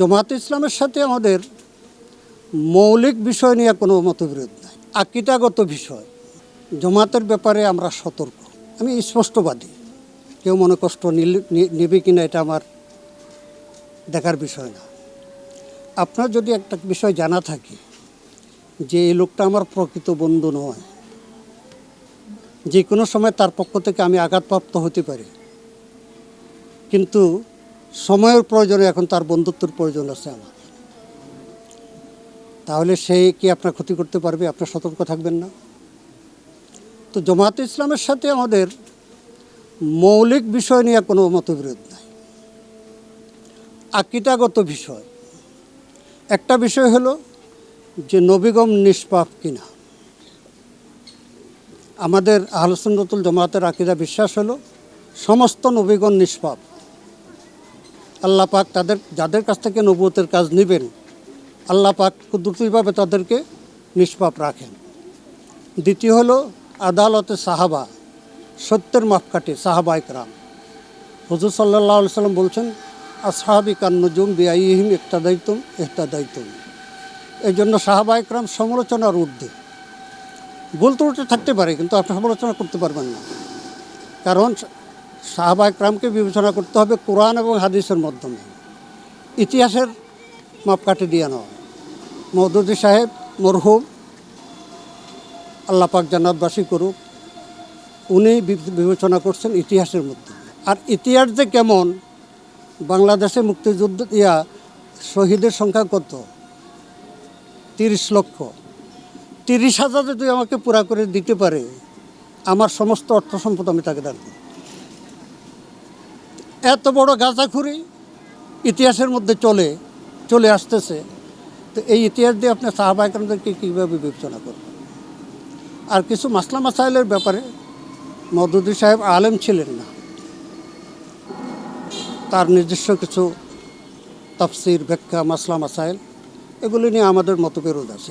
জমাত ইসলামের সাথে আমাদের মৌলিক বিষয় নিয়ে কোনো মতবিরোধ নাই, আকিদাগত বিষয়। জমাতের ব্যাপারে আমরা সতর্ক। আমি স্পষ্টবাদী। কেউ মনে কষ্ট নেবে কিনা এটা আমার দেখার বিষয় না। আপনার যদি একটা বিষয় জানা থাকে যে এই লোকটা আমার প্রকৃত বন্ধু নয়, যে কোনো সময় তার পক্ষ থেকে আমি আঘাতপ্রাপ্ত হতে পারি। কিন্তু সময়ের প্রয়োজনে এখন তার বন্ধুত্বের প্রয়োজন আছে আমার। তাহলে সে কি আপনার ক্ষতি করতে পারবে? আপনার সতর্ক থাকবেন না। তো জমাতে ইসলামের সাথে আমাদের মৌলিক বিষয় নিয়ে কোনো মতবিরোধ নাই। আকিদাগত বিষয়। একটা বিষয় হলো যে নবীগম নিষ্পাপ কিনা। আমাদের আহলসুন্নতুল জমাতের আকিদা বিশ্বাস হলো সমস্ত নবীগণ নিষ্পাপ। আল্লাহ পাক তাদের, যাদের কাছ থেকে নবুয়তের কাজ নেবেন, আল্লাহ পাক কুদরতিভাবে তাদেরকে নিষ্পাপ রাখেন। দ্বিতীয় হলো আদালতে সাহাবা, সত্যের মাপকাঠি, সাহাবা ইকরাম হজুর সাল্লাহ সাল্লাম বলছেন, আসহাবি কান্নজুম বিআইহিম একটা দায়িত্বম এই জন্য সাহাবা ইকরাম সমালোচনার ঊর্ধ্বে। ভুল ত্রুটি থাকতে পারে, কিন্তু আপনি সমালোচনা করতে পারবেন না। কারণ সাহাবা ইকরামকে বিবেচনা করতে হবে কোরআন এবং হাদিসের মাধ্যমে। ইতিহাসের মাপকাঠি দিয়ে নয় মৌদুদি সাহেব, মরহুম আল্লাপাক জান্নাতবাসী করুক, উনি বিবেচনা করছেন ইতিহাসের মধ্যে। আর ইতিহাস যে কেমন, বাংলাদেশে মুক্তিযুদ্ধ, ইয়া, শহীদের সংখ্যা কত? তিরিশ লক্ষ। তিরিশ হাজার যদি আমাকে পুরা করে দিতে পারে, আমার সমস্ত অর্থ সম্পদ আমি তাকে দান করব। এত বড় গাঁজাখুরি ইতিহাসের মধ্যে চলে চলে আসতেছে। তো এই ইতিহাস দিয়ে আপনি সাহাবাহিকদেরকে কীভাবে বিবেচনা করবেন? আর কিছু মাসলা মাসাইলের ব্যাপারে মদুদি সাহেব আলেম ছিলেন না। তার নিজস্ব কিছু তাফসির, ব্যাখ্যা, মাসলা মাসাইল, এগুলি নিয়ে আমাদের মতবিরোধ আছে।